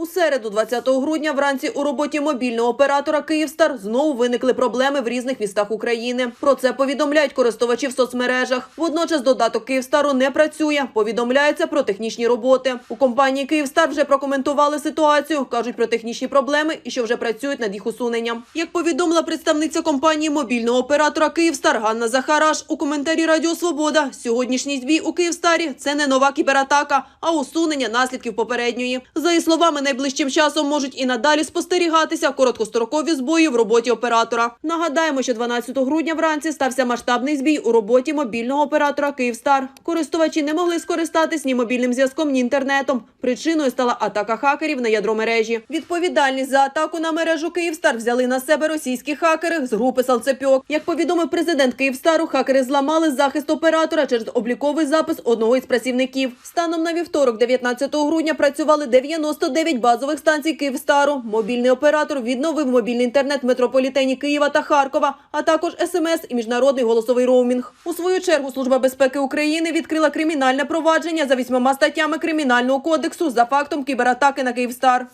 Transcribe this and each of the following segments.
У середу, 20 грудня, вранці у роботі мобільного оператора Київстар знову виникли проблеми в різних містах України. Про це повідомляють користувачі в соцмережах. Водночас додаток Київстару не працює. Повідомляється про технічні роботи. У компанії Київстар вже прокоментували ситуацію. кажуть про технічні проблеми і що вже працюють над їх усуненням. Як повідомила представниця компанії мобільного оператора Київстар Ганна Захараш у коментарі Радіо Свобода, сьогоднішній збій у Київстарі це не нова кібератака, а усунення наслідків попередньої. За її словами, найближчим часом можуть і надалі спостерігатися короткострокові збої в роботі оператора. Нагадаємо, що 12 грудня вранці стався масштабний збій у роботі мобільного оператора Київстар. Користувачі не могли скористатись ні мобільним зв'язком, ні інтернетом. Причиною стала атака хакерів на ядро мережі. Відповідальність за атаку на мережу Київстар взяли на себе російські хакери з групи Салцепьок. Як повідомив президент Київстару, хакери зламали захист оператора через обліковий запис одного із працівників. Станом на вівторок, 19 грудня, працювали 99 базових станцій Київстару. Мобільний оператор відновив мобільний інтернет в метрополітені Києва та Харкова, а також СМС і міжнародний голосовий роумінг. У свою чергу Служба безпеки України відкрила кримінальне провадження за вісьмома статтями кримінального кодексу за фактом кібератаки на Київстар.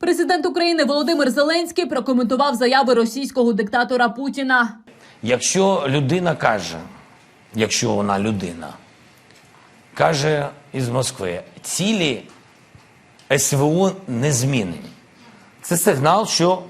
Президент України Володимир Зеленський прокоментував заяви російського диктатора Путіна. Якщо людина каже, якщо вона людина, каже із Москви, цілі СВО не змінені. Це сигнал, що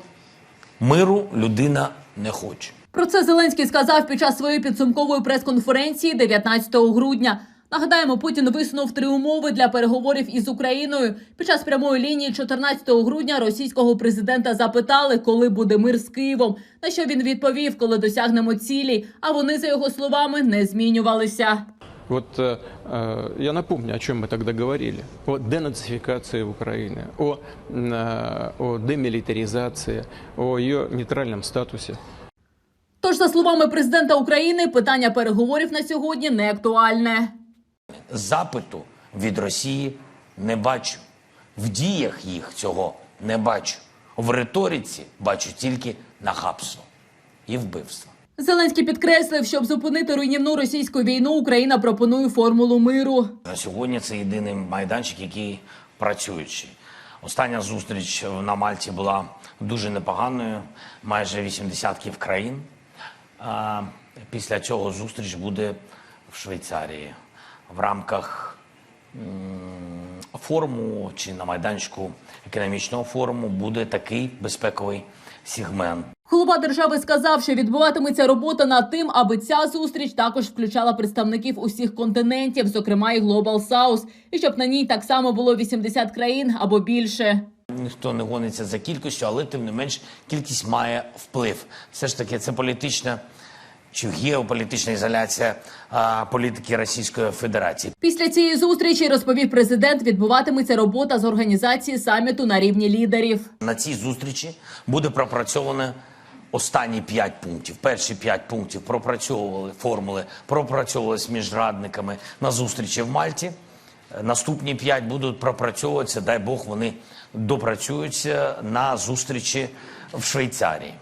миру людина не хоче. Про це Зеленський сказав під час своєї підсумкової прес-конференції 19 грудня. Нагадаємо, Путін висунув три умови для переговорів із Україною. Під час прямої лінії 14 грудня російського президента запитали, коли буде мир з Києвом. На що він відповів, коли досягнемо цілі. А вони, за його словами, не змінювалися. Вот э, э, я напомню, о чем мы тогда говорили. О денацификации Украины, о, м, э, о демилитаризации, о ее нейтральном статусе. Тож, за словами президента України, питання переговорів на сьогодні не актуальне. Запиту від Росії не бачу. В діях їх цього не бачу. В риториці бачу тільки нахабство і вбивство. Зеленський підкреслив, щоб зупинити руйнівну російську війну, Україна пропонує формулу миру. На сьогодні це єдиний майданчик, який працюючий. Остання зустріч на Мальті була дуже непоганою, майже 80 країн. Після цього зустріч буде в Швейцарії в рамках форуму чи на майданчику економічного форуму буде такий безпековий сегмент. Голова держави сказав, що відбуватиметься робота над тим, аби ця зустріч також включала представників усіх континентів, зокрема і Global South, і щоб на ній так само було 80 країн або більше. Ніхто не гониться за кількістю, але тим не менш кількість має вплив. Все ж таки, це політична чи геополітична ізоляція а, політики Російської Федерації. Після цієї зустрічі розповів президент, відбуватиметься робота з організації саміту на рівні лідерів. На цій зустрічі буде пропрацьовано останні п'ять пунктів. Перші п'ять пунктів пропрацьовували формули, пропрацьовували з міжрадниками на зустрічі в Мальті. Наступні п'ять будуть пропрацьовуватися, дай Бог, вони допрацюються на зустрічі в Швейцарії.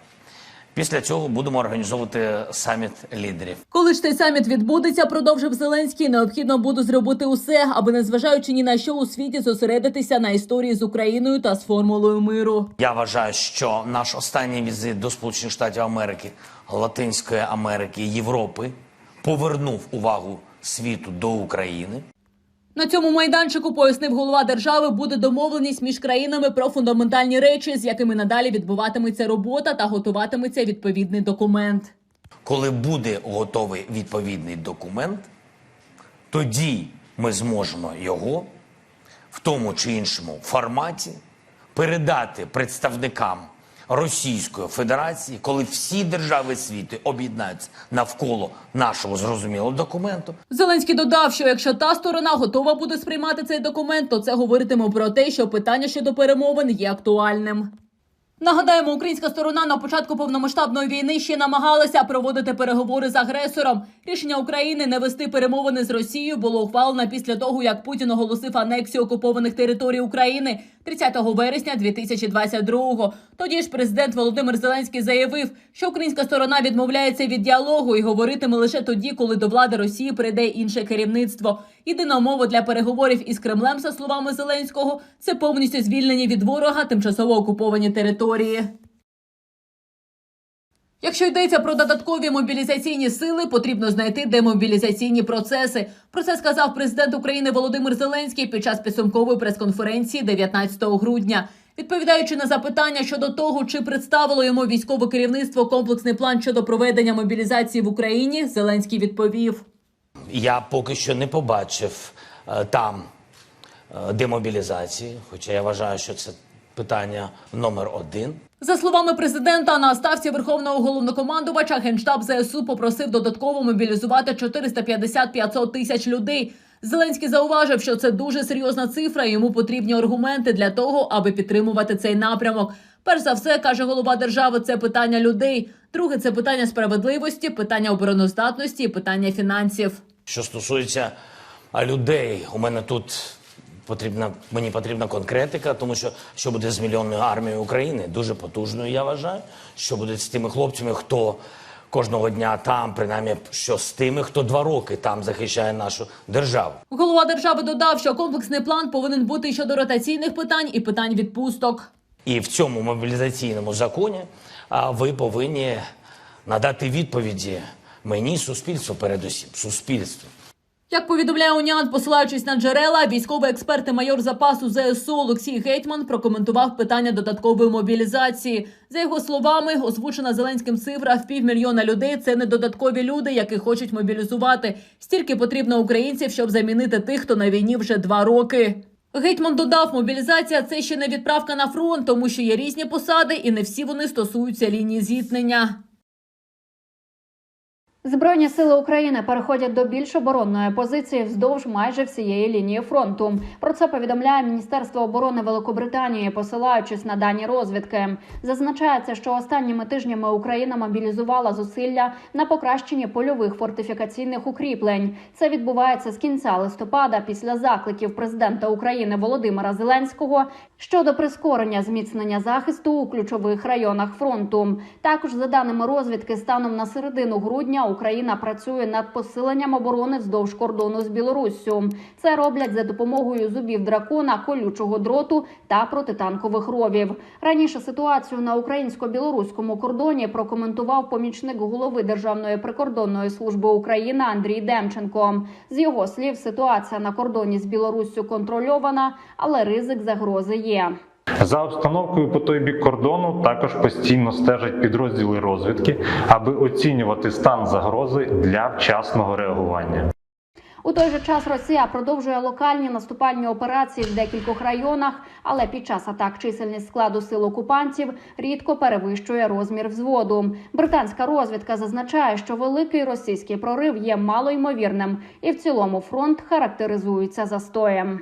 Після цього будемо організовувати саміт лідерів. Коли ж цей саміт відбудеться, продовжив Зеленський, необхідно буде зробити усе, аби незважаючи ні на що у світі зосередитися на історії з Україною та з формулою миру. Я вважаю, що наш останній візит до Сполучених Штатів Америки, Латинської Америки, Європи повернув увагу світу до України. На цьому майданчику пояснив голова держави, буде домовленість між країнами про фундаментальні речі, з якими надалі відбуватиметься робота та готуватиметься відповідний документ. Коли буде готовий відповідний документ, тоді ми зможемо його в тому чи іншому форматі передати представникам Російської Федерації, коли всі держави світу об'єднаються навколо нашого зрозумілого документу. Зеленський додав, що якщо та сторона готова буде сприймати цей документ, то це говоритиме про те, що питання щодо перемовин є актуальним. Нагадаємо, українська сторона на початку повномасштабної війни ще намагалася проводити переговори з агресором. Рішення України не вести перемовини з Росією було ухвалено після того, як Путін оголосив анексію окупованих територій України 30 вересня 2022-го. Тоді ж президент Володимир Зеленський заявив, що українська сторона відмовляється від діалогу і говоритиме лише тоді, коли до влади Росії прийде інше керівництво. Єдина умова для переговорів із Кремлем, за словами Зеленського, це повністю звільнені від ворога тимчасово окуповані території. Якщо йдеться про додаткові мобілізаційні сили, потрібно знайти демобілізаційні процеси. Про це сказав президент України Володимир Зеленський під час підсумкової прес-конференції 19 грудня. Відповідаючи на запитання щодо того, чи представило йому військове керівництво комплексний план щодо проведення мобілізації в Україні, Зеленський відповів. Я поки що не побачив е, там е, демобілізації, хоча я вважаю, що це питання номер один. За словами президента, на ставці верховного головнокомандувача генштаб ЗСУ попросив додатково мобілізувати 450-500 тисяч людей. Зеленський зауважив, що це дуже серйозна цифра. і Йому потрібні аргументи для того, аби підтримувати цей напрямок. Перш за все, каже голова держави, це питання людей. Друге це питання справедливості, питання обороноздатності, і питання фінансів. Що стосується людей, у мене тут потрібна мені потрібна конкретика, тому що що буде з мільйонною армією України, дуже потужною, я вважаю. Що буде з тими хлопцями, хто кожного дня там, принаймні, що з тими, хто два роки там захищає нашу державу. Голова держави додав, що комплексний план повинен бути щодо ротаційних питань і питань відпусток. І в цьому мобілізаційному законі а, ви повинні надати відповіді мені, суспільству, передусім, суспільству. Як повідомляє Уніан, посилаючись на джерела, військовий експерт і майор запасу ЗСУ Олексій Гетьман прокоментував питання додаткової мобілізації. За його словами, озвучена Зеленським цифра в півмільйона людей це не додаткові люди, які хочуть мобілізувати. Стільки потрібно українців, щоб замінити тих, хто на війні вже два роки. Гетьман додав, мобілізація це ще не відправка на фронт, тому що є різні посади, і не всі вони стосуються лінії зіткнення. Збройні сили України переходять до більш оборонної позиції вздовж майже всієї лінії фронту. Про це повідомляє Міністерство оборони Великобританії, посилаючись на дані розвідки. Зазначається, що останніми тижнями Україна мобілізувала зусилля на покращенні польових фортифікаційних укріплень. Це відбувається з кінця листопада після закликів президента України Володимира Зеленського щодо прискорення зміцнення захисту у ключових районах фронту. Також за даними розвідки, станом на середину грудня Україна працює над посиленням оборони вздовж кордону з Білоруссю. Це роблять за допомогою зубів дракона, колючого дроту та протитанкових ровів. Раніше ситуацію на українсько-білоруському кордоні прокоментував помічник голови Державної прикордонної служби України Андрій Демченко. З його слів, ситуація на кордоні з Білоруссю контрольована, але ризик загрози є. За обстановкою по той бік кордону також постійно стежать підрозділи розвідки, аби оцінювати стан загрози для вчасного реагування. У той же час Росія продовжує локальні наступальні операції в декількох районах, але під час атак чисельність складу сил окупантів рідко перевищує розмір взводу. Британська розвідка зазначає, що великий російський прорив є малоймовірним, і в цілому фронт характеризується застоєм.